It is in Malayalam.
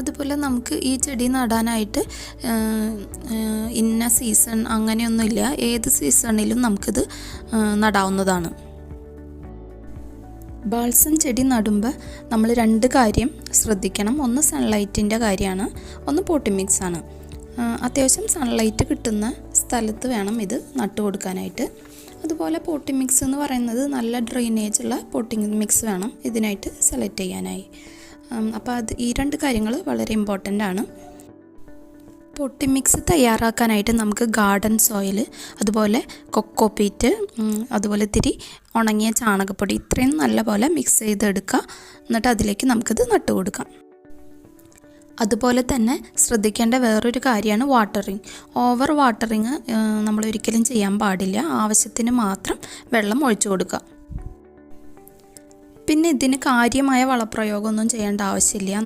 അതുപോലെ നമുക്ക് ഈ ചെടി നടാനായിട്ട് ഇന്ന സീസൺ അങ്ങനെയൊന്നുമില്ല. ഏത് സീസണിലും നമുക്കിത് നടാവുന്നതാണ്. ബാൾസം ചെടി നടുമ്പോൾ നമ്മൾ രണ്ട് കാര്യം ശ്രദ്ധിക്കണം. ഒന്ന് സൺലൈറ്റിന്റെ കാര്യമാണ് ഒന്ന് പോട്ടി മിക്സ് ആണ്. അത്യാവശ്യം സൺലൈറ്റ് കിട്ടുന്ന സ്ഥലത്ത് വേണം ഇത് നട്ടു കൊടുക്കാനായിട്ട്. അതുപോലെ പോട്ടി മിക്സ് എന്ന് പറയുന്നത് നല്ല ഡ്രെയിനേജ് ഉള്ള പോട്ടിംഗ് മിക്സ് വേണം ഇതിനായിട്ട് സെലക്ട് ചെയ്യാനായി. അപ്പോൾ അത് ഈ രണ്ട് കാര്യങ്ങൾ വളരെ ഇമ്പോർട്ടന്റ് ആണ്. പൊട്ടി മിക്സ് തയ്യാറാക്കാനായിട്ട് നമുക്ക് ഗാർഡൻ സോയിൽ അതുപോലെ കൊക്കോ പീറ്റ് അതുപോലെ ഇത്തിരി ഉണങ്ങിയ ചാണകപ്പൊടി ഇത്രയും നല്ലപോലെ മിക്സ് ചെയ്തെടുക്കുക എന്നിട്ട് അതിലേക്ക് നമുക്കിത് നട്ടു കൊടുക്കാം. അതുപോലെ തന്നെ ശ്രദ്ധിക്കേണ്ട വേറൊരു കാര്യമാണ് വാട്ടറിങ് ഓവർ വാട്ടറിങ് നമ്മൾ ഒരിക്കലും ചെയ്യാൻ പാടില്ല. ആവശ്യത്തിന് മാത്രം വെള്ളം ഒഴിച്ചു കൊടുക്കുക പിന്നെ ഇതിന് കാര്യമായ വളപ്രയോഗമൊന്നും ചെയ്യേണ്ട ആവശ്യമില്ല.